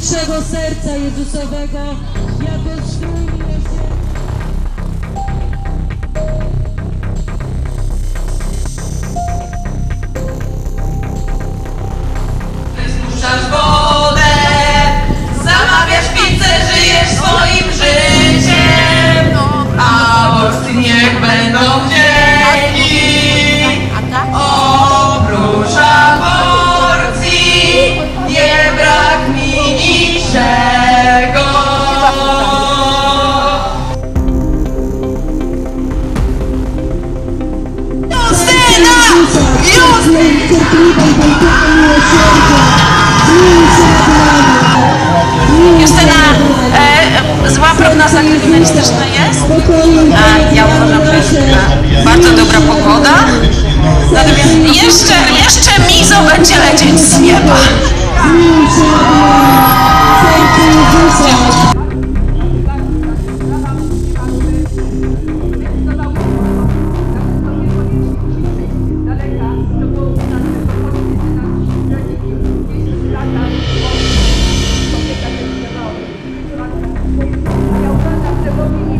najskrytszego serca Jezusowego, jako Justyna! Justyna, e, zła prognoza jest. A ja uważam, że jest bardzo dobra pogoda. Natomiast jeszcze, jeszcze Mizo będzie lecieć z nieba. Thank you.